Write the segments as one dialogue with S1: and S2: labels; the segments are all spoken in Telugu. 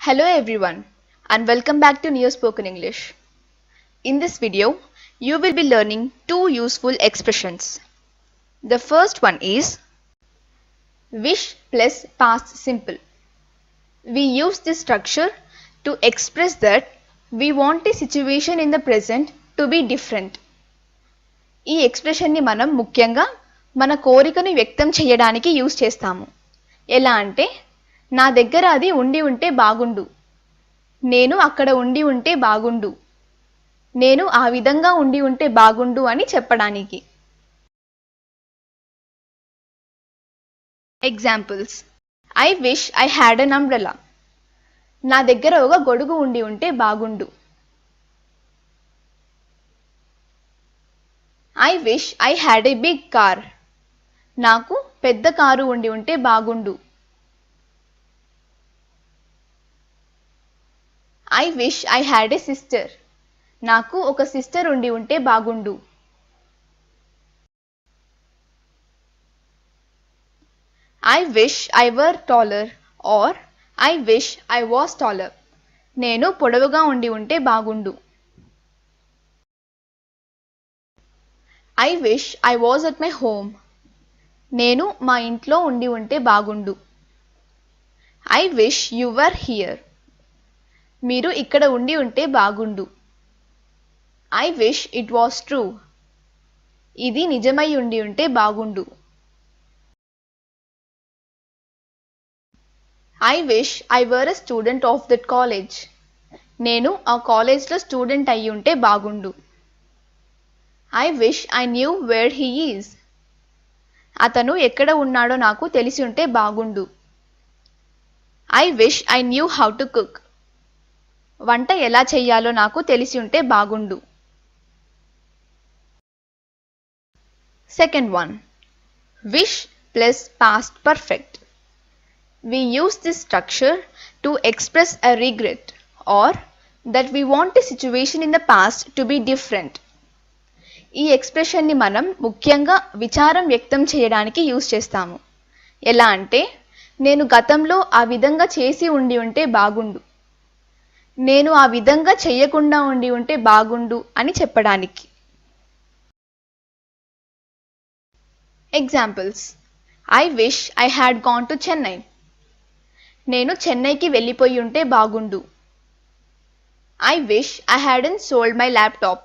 S1: Hello everyone and welcome back to Neo Spoken English. In this video, you will be learning two useful expressions. The first one is wish plus past simple. We use this structure to express that we want a situation in the present to be different. ఈ ఎక్స్ప్రెషన్ని మనం ముఖ్యంగా మన కోరికను వ్యక్తం చేయడానికి యూజ్ చేస్తాము ఎలా అంటే నా దగ్గర అది ఉండి ఉంటే బాగుండు. నేను అక్కడ ఉండి ఉంటే బాగుండు. నేను ఆ విధంగా ఉండి ఉంటే బాగుండు అని చెప్పడానికి. Examples I wish I had an umbrella నా దగ్గర ఒక గొడుగు ఉండి ఉంటే బాగుండు. I wish I had a big car నాకు పెద్ద కారు ఉండి ఉంటే బాగుండు. I wish I had a sister నాకు ఒక సిస్టర్ ఉండి ఉంటే బాగుండు. I wish I were taller or I wish I was taller నేను పొడవుగా ఉండి ఉంటే బాగుండు. I wish I was at my home నేను మా ఇంట్లో ఉండి ఉంటే బాగుండు. I wish you were here మీరు ఇక్కడ ఉండి ఉంటే బాగుండు. I wish it was true ఇది నిజమై ఉండి ఉంటే బాగుండు. I wish I were a student of that college నేను ఆ కాలేజ్లో స్టూడెంట్ అయి ఉంటే బాగుండు. I wish I knew where he is అతను ఎక్కడ ఉన్నాడో నాకు తెలిసి ఉంటే బాగుండు. I wish I knew how to cook వంట ఎలా చెయ్యాలో నాకు తెలిసి ఉంటే బాగుండు. Second one wish plus past perfect we use this structure to express a regret or that we want a situation in the past to be different. ఈ ఎక్స్ప్రెషన్ని మనం ముఖ్యంగా విచారం వ్యక్తం చేయడానికి యూజ్ చేస్తాము. ఎలా అంటే నేను గతంలో ఆ విధంగా చేసి ఉండి ఉంటే బాగుండు. నేను ఆ విధంగా చెయ్యకుండా ఉండి ఉంటే బాగుండు అని చెప్పడానికి. Examples I wish I had gone to Chennai నేను చెన్నైకి వెళ్ళిపోయి ఉంటే బాగుండు. I wish I hadn't sold my laptop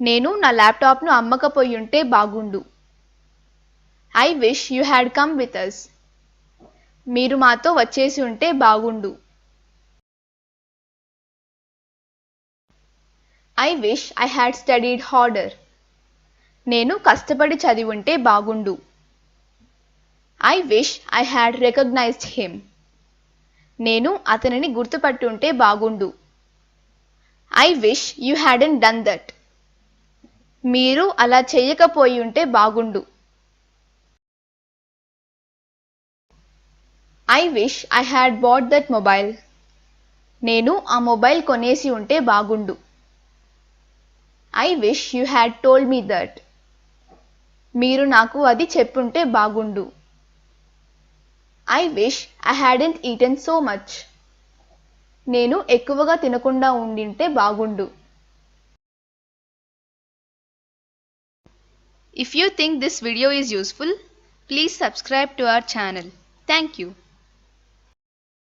S1: నేను నా ల్యాప్టాప్ను అమ్మకపోయి ఉంటే బాగుండు. I wish you had come with us మీరు మాతో వచ్చేసి ఉంటే బాగుండు. I wish I had studied harder నేను కష్టపడి చదివి ఉంటే బాగుండు. I wish I had recognised him నేను అతనిని గుర్తుపట్టుంటే బాగుండు. I wish you hadn't done that మీరు అలా చేయకపోయి ఉంటే బాగుండు. I wish I had bought that mobile నేను ఆ మొబైల్ కొనేసి ఉంటే బాగుండు. I wish you had told me that మీరు నాకు అది చెప్పుంటే బాగుండు. I wish I hadn't eaten so much నేను ఎక్కువగా తినకుండా ఉండింటే బాగుండు. If you think this video is useful please subscribe to our channel thank you